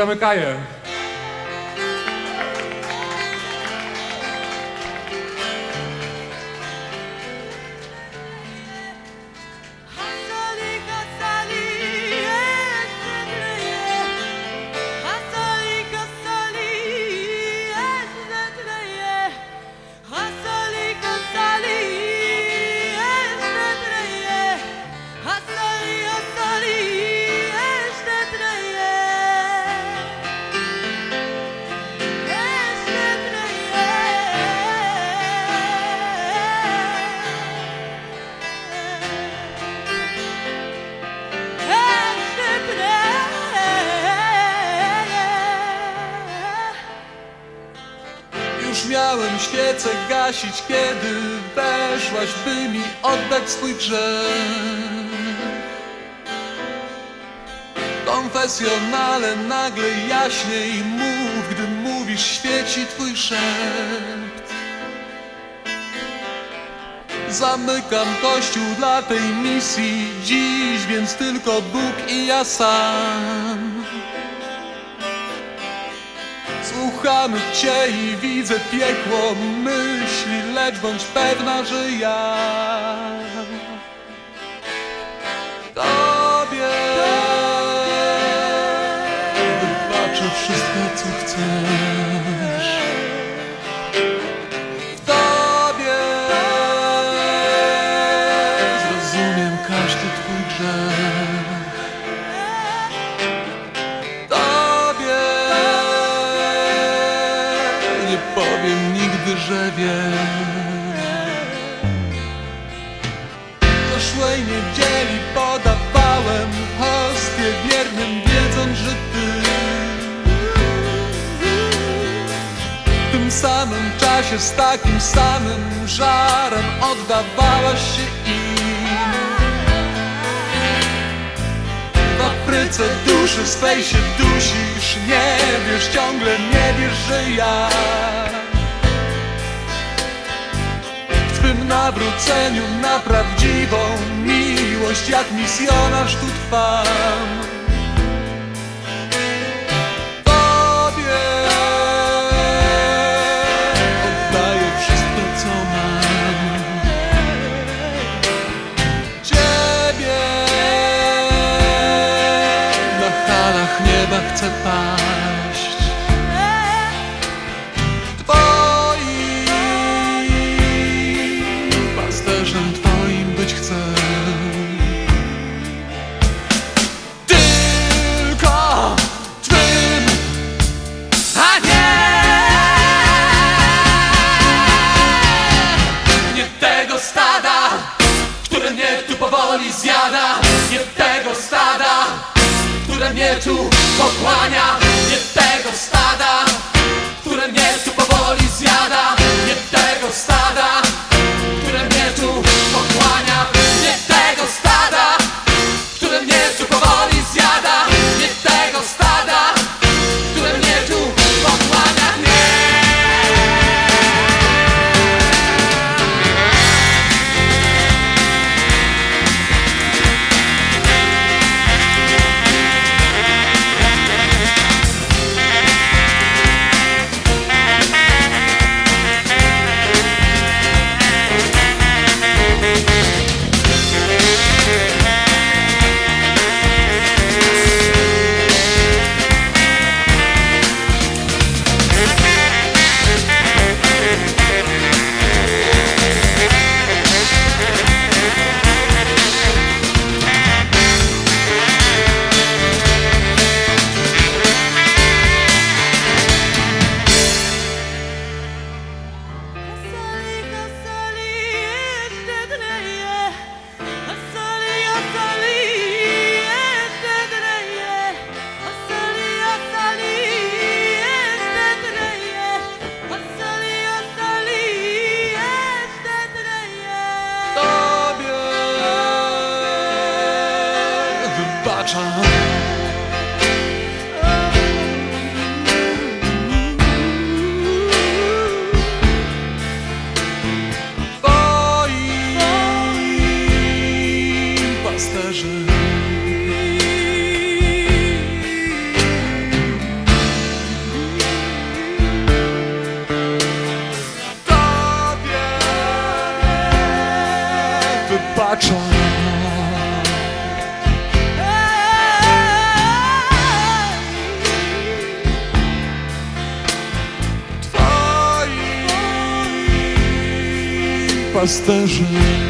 Chitama e Już miałem świecę gasić, kiedy weszłaś, by mi oddać swój grzech. Konfesjonale nagle jaśniej mów, gdy mówisz, świeci twój szept. Zamykam kościół dla tej misji dziś, więc tylko Bóg i ja sam. Słuchamy Cię i widzę piekło myśli, lecz bądź pewna, że ja nie powiem nigdy, że wiem. Doszłej niedzieli podawałem hostię wiernym, wiedząc, że Ty w tym samym czasie z takim samym żarem oddawałaś się im. Afryce duszy swej się dusisz. Nie wiesz, ciągle nie wiesz, że ja W Twym nawróceniu na prawdziwą miłość Jak misjonarz tu trwam powoli zjada Nie tego stada, które mnie tu pochłania Nie tego stada, które mnie tu powoli czas pasterzy. Tobie. стежить.